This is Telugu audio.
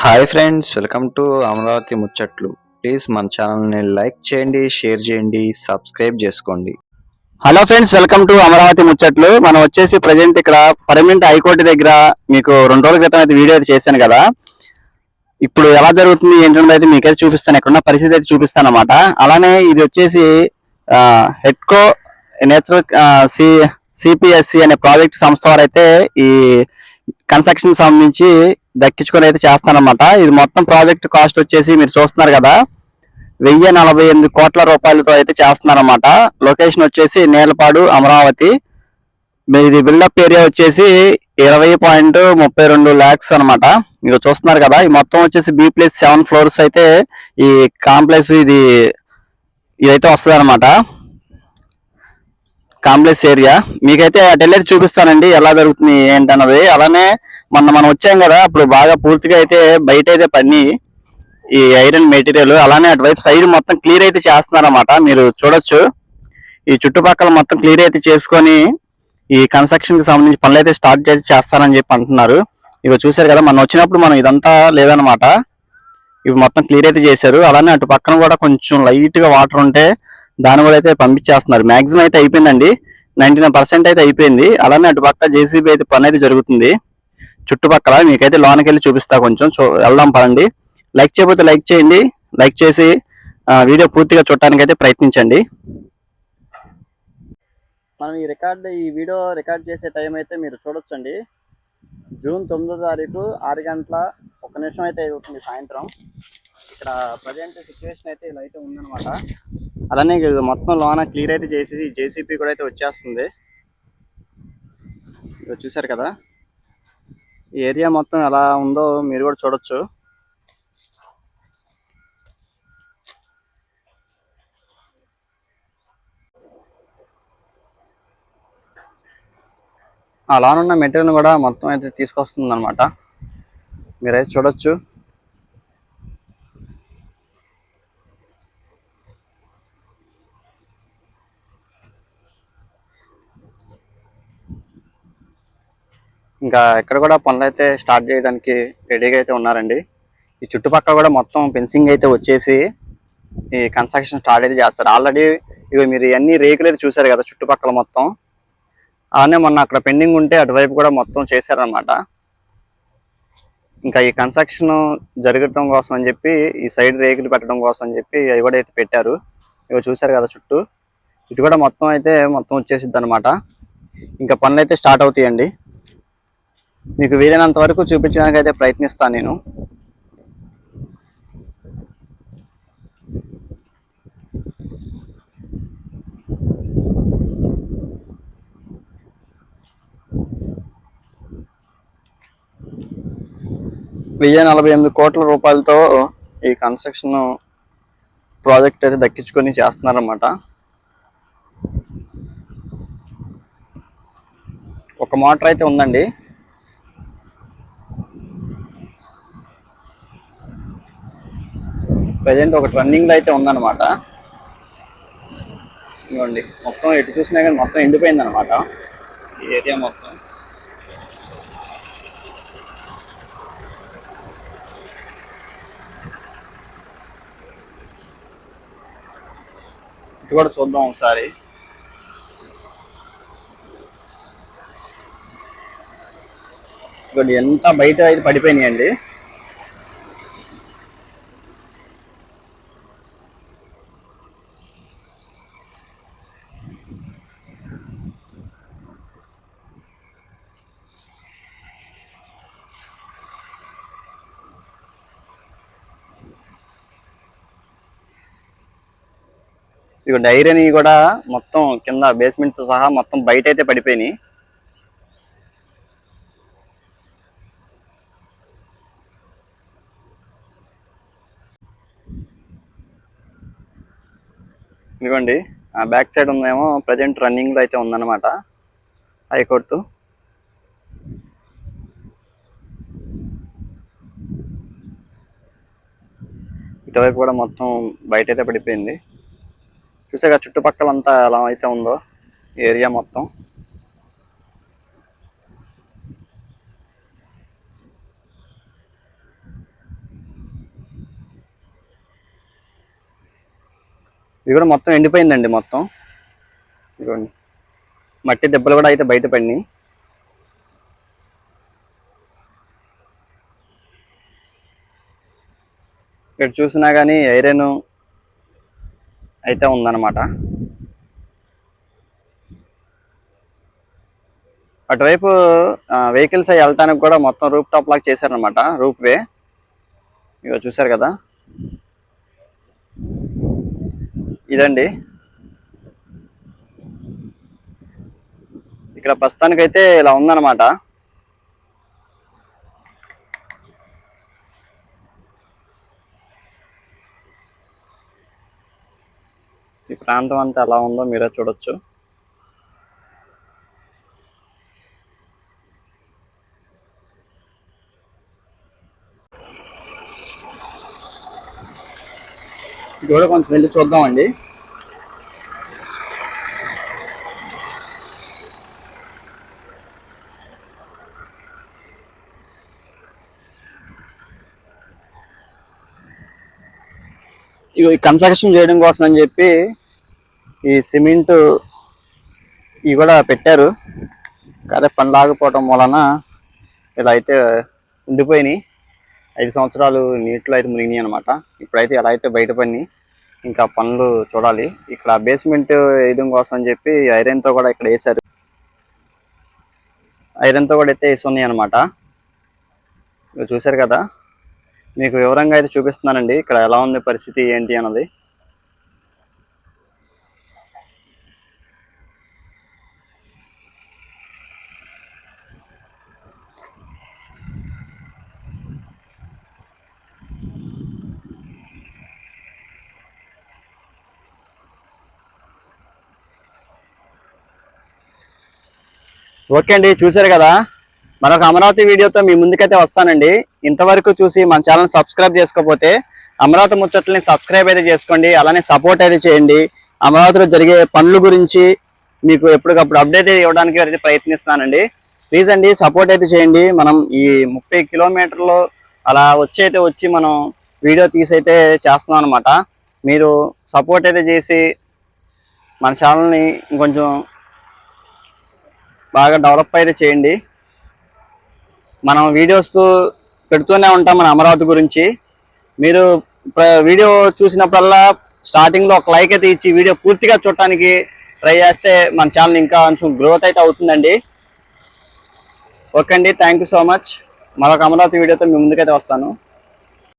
Hi friends welcome to Amaravati ముచ్చట్లు. ప్లీజ్ మన ఛానల్ని లైక్ చేయండి షేర్ చేయండి సబ్స్క్రైబ్ చేసుకోండి. Hello friends welcome to Amaravati ముచ్చట్లు. మనం వచ్చేసి ప్రజెంట్ ఇక్కడ పర్మనెంట్ హైకోర్టు దగ్గర మీకు రెండు రోజుల క్రితం అయితే వీడియో అయితే చేశాను కదా. ఇప్పుడు ఎలా జరుగుతుంది ఏంటంటే అయితే మీకైతే చూపిస్తాను. ఎక్కడున్న ఉన్న పరిస్థితి అయితే చూపిస్తాను అనమాట అలానే ఇది వచ్చేసి హెడ్కో నేచురల్ సి సిపిఎస్సి అనే ప్రాజెక్ట్ సంస్థ వారు అయితే ఈ కన్స్ట్రక్షన్ సంబంధించి దక్కించుకొని అయితే చేస్తానమాట ఇది మొత్తం ప్రాజెక్ట్ కాస్ట్ వచ్చేసి మీరు చూస్తున్నారు కదా వెయ్యి నలభై ఎనిమిది కోట్ల రూపాయలతో అయితే చేస్తున్నారన్నమాట. లొకేషన్ వచ్చేసి నేలపాడు అమరావతి. ఇది బిల్డప్ ఏరియా వచ్చేసి ఇరవై పాయింట్ ముప్పై రెండు ల్యాక్స్ అనమాట మీరు చూస్తున్నారు కదా ఈ మొత్తం వచ్చేసి బి ప్లస్ సెవెన్ ఫ్లోర్స్ అయితే ఈ కాంప్లెక్స్ ఇది ఇదైతే వస్తుంది అనమాట కాంప్లెక్స్ ఏరియా. మీకైతే అటు వెళ్ళేది చూపిస్తానండి ఎలా జరుగుతుంది ఏంటన్నది. అలానే మొన్న మనం వచ్చాం కదా అప్పుడు బాగా పూర్తిగా అయితే బయట అయితే పని ఈ ఐరన్ మెటీరియల్ అలానే అటువైపు సైడ్ మొత్తం క్లియర్ అయితే చేస్తున్నారన్నమాట. మీరు చూడొచ్చు. ఈ చుట్టుపక్కల మొత్తం క్లియర్ అయితే చేసుకొని ఈ కన్స్ట్రక్షన్కి సంబంధించి పనులు అయితే స్టార్ట్ చేసి చేస్తారని చెప్పి అంటున్నారు. ఇవి చూశారు కదా మనం వచ్చినప్పుడు మనం ఇదంతా లేదనమాట ఇవి మొత్తం క్లియర్ అయితే చేశారు. అలానే అటు పక్కన కూడా కొంచెం లైట్గా వాటర్ ఉంటే దాన్ని కూడా అయితే పంపించేస్తున్నారు. మాక్సిమం అయితే అయిపోయిందండి. నైంటీ పర్సెంట్ అయితే అయిపోయింది. అలానే అటు పక్క జేసీబీ అయితే పని అయితే జరుగుతుంది. చుట్టుపక్కల మీకైతే లోనకి వెళ్ళి చూపిస్తా కొంచెం. చూ- వెళ్దాం పడండి లైక్ చేయకపోతే లైక్ చేయండి. లైక్ చేసి వీడియో పూర్తిగా చూడటానికి అయితే ప్రయత్నించండి. మనం ఈ రికార్డ్ ఈ వీడియో రికార్డ్ చేసే టైం అయితే మీరు చూడొచ్చండి. జూన్ తొమ్మిదో తారీఖు ఆరు గంటల ఒక నిమిషం అయితే అవుతుంది సాయంత్రం. ఇక్కడ ప్రజెంట్ సిచ్యువేషన్ అయితే ఇలా అయితే ఉందన్నమాట. అలానే ఇది మొత్తం లోన క్లియర్ అయితే చేసి జేసీపీ కూడా అయితే వచ్చేస్తుంది. చూసారు చూశారు కదా? ఈ ఏరియా మొత్తం ఎలా ఉందో మీరు కూడా చూడొచ్చు. ఆ ఉన్న మెటీరియల్ కూడా మొత్తం అయితే తీసుకొస్తుంది అనమాట మీరైతే చూడొచ్చు. ఇంకా ఇక్కడ కూడా పనులు అయితే స్టార్ట్ చేయడానికి రెడీగా అయితే ఉన్నారండి. ఈ చుట్టుపక్కల కూడా మొత్తం ఫెన్సింగ్ అయితే వచ్చేసి ఈ కన్స్ట్రక్షన్ స్టార్ట్ అయితే చేస్తారు. ఆల్రెడీ ఇవి మీరు ఇవన్నీ రేకులు అయితే చూసారు కదా చుట్టుపక్కల మొత్తం. అలానే మొన్న అక్కడ పెండింగ్ ఉంటే అటువైపు కూడా మొత్తం చేశారనమాట ఇంకా ఈ కన్స్ట్రక్షన్ జరగటం కోసం అని చెప్పి ఈ సైడ్ రేకులు పెట్టడం కోసం అని చెప్పి అవి కూడా అయితే పెట్టారు. ఇవి చూశారు కదా చుట్టూ. ఇటు కూడా మొత్తం అయితే మొత్తం వచ్చేసిద్ది అనమాట ఇంకా పనులు అయితే స్టార్ట్ అవుతాయండి. మీకు వీలైనంత వరకు చూపించడానికి అయితే ప్రయత్నిస్తాను నేను. వెయ్యి నలభై ఎనిమిది కోట్ల రూపాయలతో ఈ కన్స్ట్రక్షన్ ప్రాజెక్ట్ అయితే దక్కించుకొని చేస్తున్నారన్నమాట. ఒక మోటార్ అయితే ఉందండి. ప్రజెంట్ ఒకటి రన్నింగ్లో అయితే ఉందన్నమాట. ఇవ్వండి మొత్తం ఎటు చూసినా కానీ మొత్తం ఎండిపోయింది అనమాట ఈ ఏరియా మొత్తం. ఇది కూడా చూద్దాం ఒకసారి. ఇదిగోండి ఎంత బయట అయితే పడిపోయినాయండి. ఇదిగోండి ఐరన్ కూడా మొత్తం కింద బేస్మెంట్తో సహా మొత్తం బయట అయితే పడిపోయినాయి. ఇదిగోండి ఆ బ్యాక్ సైడ్ ఉందేమో ప్రజెంట్ రన్నింగ్లో అయితే ఉందన్నమాట. హైకోర్టు ఇటువైపు కూడా మొత్తం బయట అయితే పడిపోయింది. చూసాక చుట్టుపక్కలంతా ఎలా అయితే ఉందో ఏరియా మొత్తం. ఇది కూడా మొత్తం ఎండిపోయిందండి మొత్తం. ఇదిగోండి. మట్టి దెబ్బలు కూడా అయితే బయట పడినాయి. ఇక్కడ చూసినా కానీ ఐరన్ అయితే ఉందన్నమాట. అటువైపు వెహికల్స్ అవి వెళ్ళటానికి కూడా మొత్తం రూప్ టాప్ లాగా చేశారనమాట రూప్ వే. ఇగో చూసారు కదా. ఇదండి. ఇక్కడ ప్రస్తుతానికైతే ఇలా ఉందన్నమాట. ఈ ప్రాంతం అంతా ఎలా ఉందో మీరే చూడొచ్చు. ఇది కూడా కొంచెం వెళ్ళి చూద్దామండి. ఇగో కన్స్ట్రక్షన్ చేయడం కోసం అని చెప్పి ఈ సిమెంట్ ఇవి కూడా పెట్టారు. కానీ పని లాగపోవడం వలన ఇలా అయితే ఉండిపోయినాయి. ఐదు సంవత్సరాలు నీటిలో అయితే మునిగినాయి అనమాట ఇప్పుడైతే ఎలా అయితే బయటపడినాయి. ఇంకా పనులు చూడాలి. ఇక్కడ బేస్మెంట్ వేయడం కోసం అని చెప్పి ఐరన్తో కూడా ఇక్కడ వేశారు. ఐరన్తో కూడా అయితే వేసి ఉన్నాయి అనమాట చూశారు కదా? మీకు వివరంగా అయితే చూపిస్తున్నానండి. ఇక్కడ ఎలా ఉంది పరిస్థితి ఏంటి అన్నది. ఓకే అండి చూశారు కదా. మరొక అమరావతి వీడియోతో మీ ముందుకైతే వస్తానండి. ఇంతవరకు చూసి మన ఛానల్ సబ్స్క్రైబ్ చేసుకోకపోతే అమరావతి ముచ్చట్లని సబ్స్క్రైబ్ అయితే చేసుకోండి అలానే సపోర్ట్ అయితే చేయండి. అమరావతిలో జరిగే పనుల గురించి మీకు ఎప్పటికప్పుడు అప్డేట్ ఇవ్వడానికి అయితే ప్రయత్నిస్తానండి ప్లీజ్ అండి సపోర్ట్ అయితే చేయండి. మనం ఈ ముప్పై కిలోమీటర్లు అలా వచ్చి అయితే వచ్చి మనం వీడియో తీసి అయితే చేస్తున్నాం అనమాట మీరు సపోర్ట్ అయితే చేసి మన ఛానల్ని ఇంకొంచెం బాగా డెవలప్ అయితే చేయండి. మనం వీడియోస్ పెడుతూనే ఉంటాం మన అమరావతి గురించి. మీరు ప్ర- వీడియో చూసినప్పుడల్లా స్టార్టింగ్లో ఒక లైక్ అయితే ఇచ్చి వీడియో పూర్తిగా చూడటానికి ట్రై చేస్తే మన ఛానల్ ఇంకా కొంచెం గ్రోత్ అయితే అవుతుందండి. ఓకే అండి థ్యాంక్ యూ సో మచ్ మరొక అమరావతి వీడియోతో మీ ముందుకైతే వస్తాను.